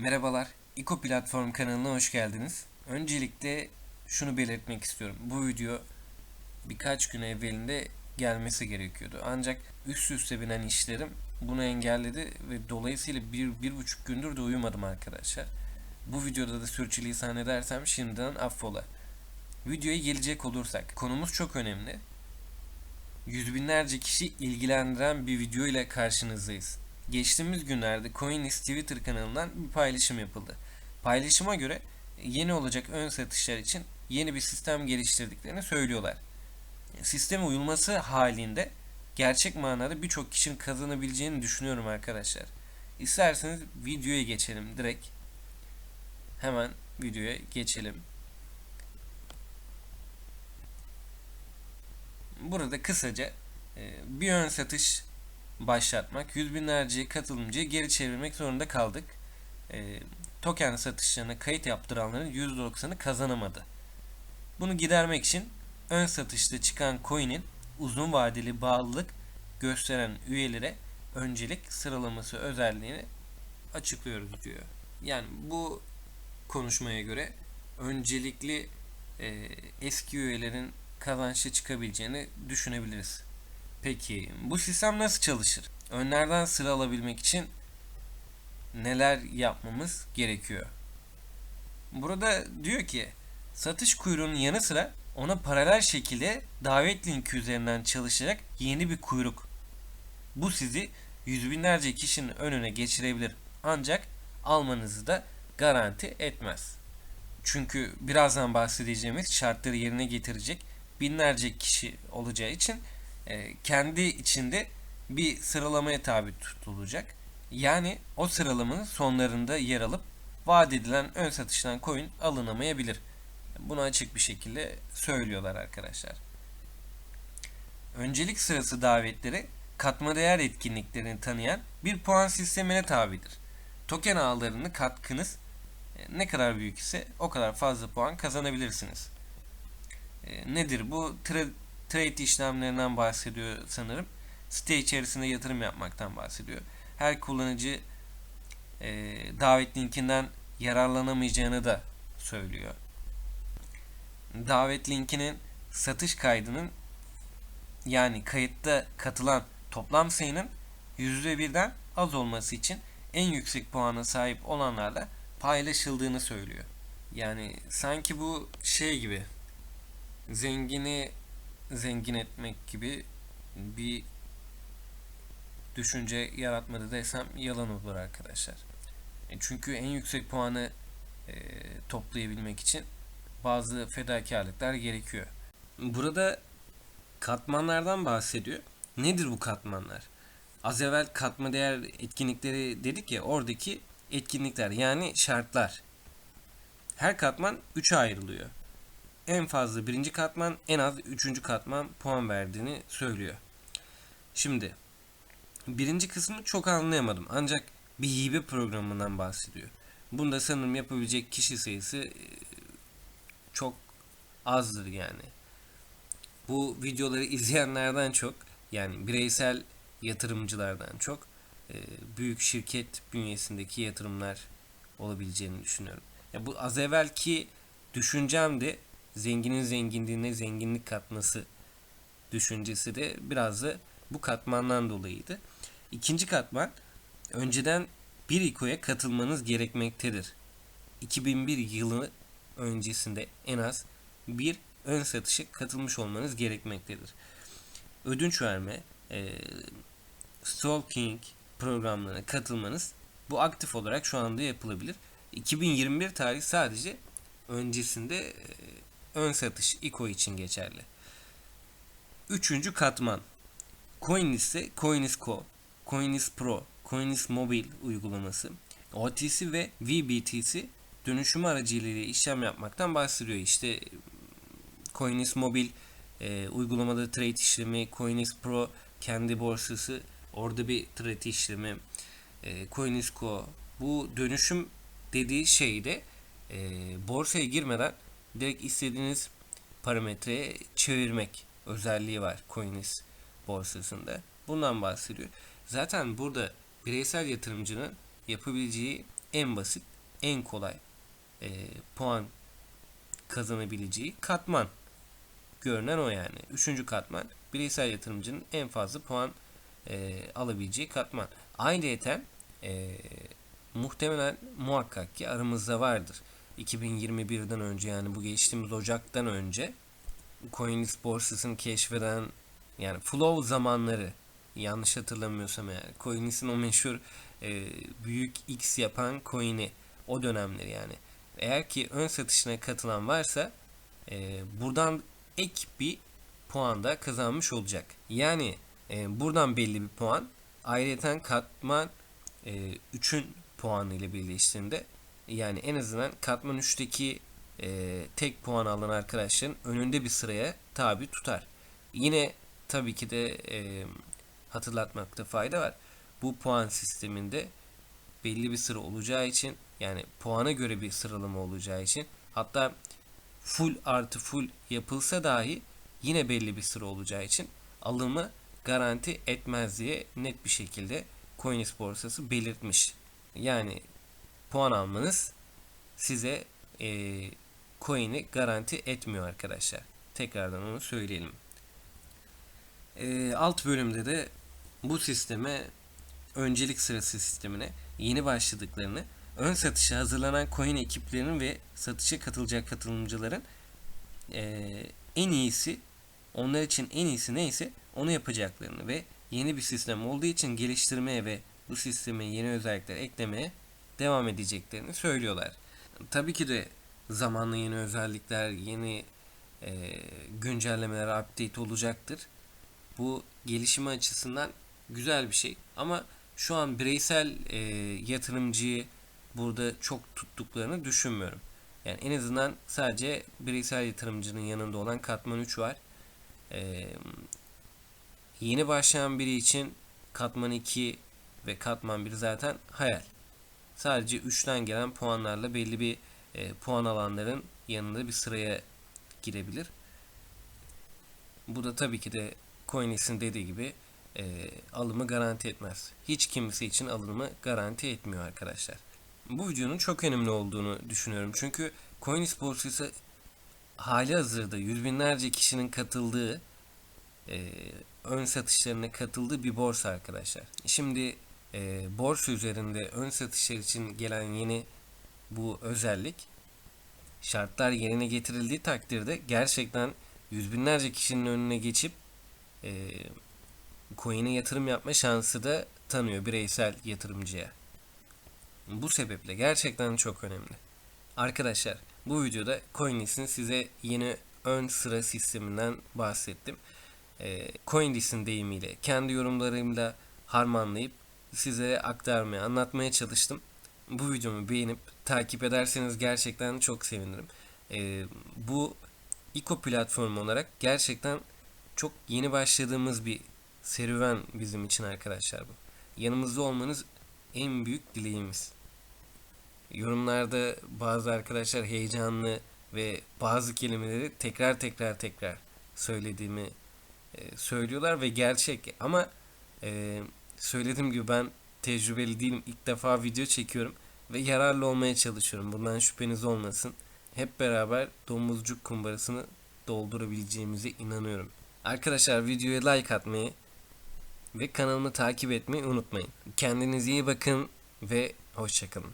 Merhabalar, İko Platform kanalına hoş geldiniz. Öncelikle şunu belirtmek istiyorum. Bu video birkaç gün evvelinde gelmesi gerekiyordu. Ancak üst üste binen işlerim bunu engelledi ve dolayısıyla bir, bir buçuk gündür de uyumadım arkadaşlar. Bu videoda da sürçülisan edersem şimdiden affola. Videoya gelecek olursak, konumuz çok önemli. Yüz binlerce kişi ilgilendiren bir video ile karşınızdayız. Geçtiğimiz günlerde Coinlist Twitter kanalından bir paylaşım yapıldı. Paylaşıma göre yeni olacak ön satışlar için yeni bir sistem geliştirdiklerini söylüyorlar. Sisteme uyulması halinde gerçek manada birçok kişinin kazanabileceğini düşünüyorum arkadaşlar. İsterseniz videoya geçelim direkt. Hemen videoya geçelim. Burada kısaca e, bir ön satış başlatmak, yüz binlerce katılımcıyı geri çevirmek zorunda kaldık. E, token satışlarına kayıt yaptıranların %90'ı kazanamadı. Bunu gidermek için ön satışta çıkan coin'in uzun vadeli bağlılık gösteren üyelere öncelik sıralaması özelliğini açıklıyoruz diyor. Yani bu konuşmaya göre öncelikli e, eski üyelerin kazançlı çıkabileceğini düşünebiliriz. Peki bu sistem nasıl çalışır? Önlerden sıra alabilmek için neler yapmamız gerekiyor? Burada diyor ki satış kuyruğunun yanı sıra ona paralel şekilde davet linki üzerinden çalışacak yeni bir kuyruk. Bu sizi yüz binlerce kişinin önüne geçirebilir ancak almanızı da garanti etmez. Çünkü birazdan bahsedeceğimiz şartları yerine getirecek binlerce kişi olacağı için kendi içinde bir sıralamaya tabi tutulacak. Yani o sıralamanın sonlarında yer alıp vaat edilen ön satıştan coin alınamayabilir. Bunu açık bir şekilde söylüyorlar arkadaşlar. Öncelik sırası davetleri katma değer etkinliklerini tanıyan bir puan sistemine tabidir. Token ağlarını katkınız e, ne kadar büyük ise o kadar fazla puan kazanabilirsiniz. E, nedir bu? Trade işlemlerinden bahsediyor sanırım. Site içerisinde yatırım yapmaktan bahsediyor. Her kullanıcı e, davet linkinden yararlanamayacağını da söylüyor. Davet linkinin satış kaydının yani kayıtta katılan toplam sayının %1'den az olması için en yüksek puana sahip olanlarla paylaşıldığını söylüyor. Yani sanki bu şey gibi zengini zengin etmek gibi bir düşünce yaratmadı desem yalan olur arkadaşlar. E çünkü en yüksek puanı e, toplayabilmek için bazı fedakarlıklar gerekiyor. Burada katmanlardan bahsediyor. Nedir bu katmanlar? Az evvel katma değer etkinlikleri dedik ya oradaki etkinlikler yani şartlar. Her katman 3'e ayrılıyor en fazla birinci katman en az üçüncü katman puan verdiğini söylüyor. Şimdi birinci kısmı çok anlayamadım ancak bir hibe programından bahsediyor. Bunda sanırım yapabilecek kişi sayısı e, çok azdır yani. Bu videoları izleyenlerden çok yani bireysel yatırımcılardan çok e, büyük şirket bünyesindeki yatırımlar olabileceğini düşünüyorum. Ya bu az evvelki düşüncemdi zenginin zenginliğine zenginlik katması düşüncesi de biraz da bu katmandan dolayıydı. İkinci katman önceden bir İKO'ya katılmanız gerekmektedir. 2001 yılı öncesinde en az bir ön satışa katılmış olmanız gerekmektedir. Ödünç verme, e, stalking programlarına katılmanız bu aktif olarak şu anda yapılabilir. 2021 tarih sadece öncesinde e, ön satış ICO için geçerli. Üçüncü katman. Coinlist ise Coinlist.co, Coinlist Pro, Coinlist Mobil uygulaması, OTC ve VBTC dönüşüm aracılığıyla işlem yapmaktan bahsediyor. İşte Coinlist Mobil e, uygulamada trade işlemi, Coinlist Pro kendi borsası, orada bir trade işlemi, e, Coinlist.co bu dönüşüm dediği şeyde e, borsaya girmeden direkt istediğiniz parametreye çevirmek özelliği var Coinlist borsasında. Bundan bahsediyor. Zaten burada bireysel yatırımcının yapabileceği en basit, en kolay e, puan kazanabileceği katman. Görünen o yani. Üçüncü katman bireysel yatırımcının en fazla puan e, alabileceği katman. Ayrıca e, muhtemelen muhakkak ki aramızda vardır. 2021'den önce yani bu geçtiğimiz Ocak'tan önce Coinlist borsasını keşfeden yani flow zamanları yanlış hatırlamıyorsam yani Coinlist'in o meşhur e, büyük X yapan coin'i o dönemleri yani. Eğer ki ön satışına katılan varsa e, buradan ek bir puan da kazanmış olacak. Yani e, buradan belli bir puan ayrıca katman e, 3'ün puanı ile birleştiğinde yani en azından katman 3'teki e, tek puan alan arkadaşların önünde bir sıraya tabi tutar. Yine tabii ki de e, hatırlatmakta fayda var. Bu puan sisteminde belli bir sıra olacağı için yani puana göre bir sıralama olacağı için hatta full artı full yapılsa dahi yine belli bir sıra olacağı için alımı garanti etmez diye net bir şekilde Coinbase borsası belirtmiş. Yani puan almanız size e, coin'i garanti etmiyor arkadaşlar. Tekrardan onu söyleyelim. E, alt bölümde de bu sisteme öncelik sırası sistemine yeni başladıklarını, ön satışa hazırlanan coin ekiplerinin ve satışa katılacak katılımcıların e, en iyisi onlar için en iyisi neyse onu yapacaklarını ve yeni bir sistem olduğu için geliştirmeye ve bu sisteme yeni özellikler eklemeye devam edeceklerini söylüyorlar. Tabii ki de zamanla yeni özellikler, yeni e, güncellemeler, update olacaktır. Bu gelişimi açısından güzel bir şey. Ama şu an bireysel e, yatırımcıyı burada çok tuttuklarını düşünmüyorum. Yani en azından sadece bireysel yatırımcının yanında olan katman 3 var. E, yeni başlayan biri için katman 2 ve katman 1 zaten hayal. Sadece 3'ten gelen puanlarla belli bir e, puan alanların yanında bir sıraya girebilir. Bu da tabii ki de Coinlist'in dediği gibi e, alımı garanti etmez. Hiç kimse için alımı garanti etmiyor arkadaşlar. Bu videonun çok önemli olduğunu düşünüyorum. Çünkü Coinlist borsası hali hazırda yüz binlerce kişinin katıldığı e, ön satışlarına katıldığı bir borsa arkadaşlar. Şimdi e, borsa üzerinde ön satışlar için gelen yeni bu özellik şartlar yerine getirildiği takdirde gerçekten yüz binlerce kişinin önüne geçip e, coin'e yatırım yapma şansı da tanıyor bireysel yatırımcıya. Bu sebeple gerçekten çok önemli. Arkadaşlar bu videoda CoinList'in size yeni ön sıra sisteminden bahsettim. E, CoinList'in deyimiyle kendi yorumlarımla harmanlayıp size aktarmaya, anlatmaya çalıştım. Bu videomu beğenip takip ederseniz gerçekten çok sevinirim. E, bu Eco platformu olarak gerçekten çok yeni başladığımız bir serüven bizim için arkadaşlar bu. Yanımızda olmanız en büyük dileğimiz. Yorumlarda bazı arkadaşlar heyecanlı ve bazı kelimeleri tekrar tekrar tekrar söylediğimi e, söylüyorlar ve gerçek ama e, söylediğim gibi ben tecrübeli değilim. İlk defa video çekiyorum ve yararlı olmaya çalışıyorum. Bundan şüpheniz olmasın. Hep beraber domuzcuk kumbarasını doldurabileceğimize inanıyorum. Arkadaşlar videoya like atmayı ve kanalımı takip etmeyi unutmayın. Kendinize iyi bakın ve hoşçakalın.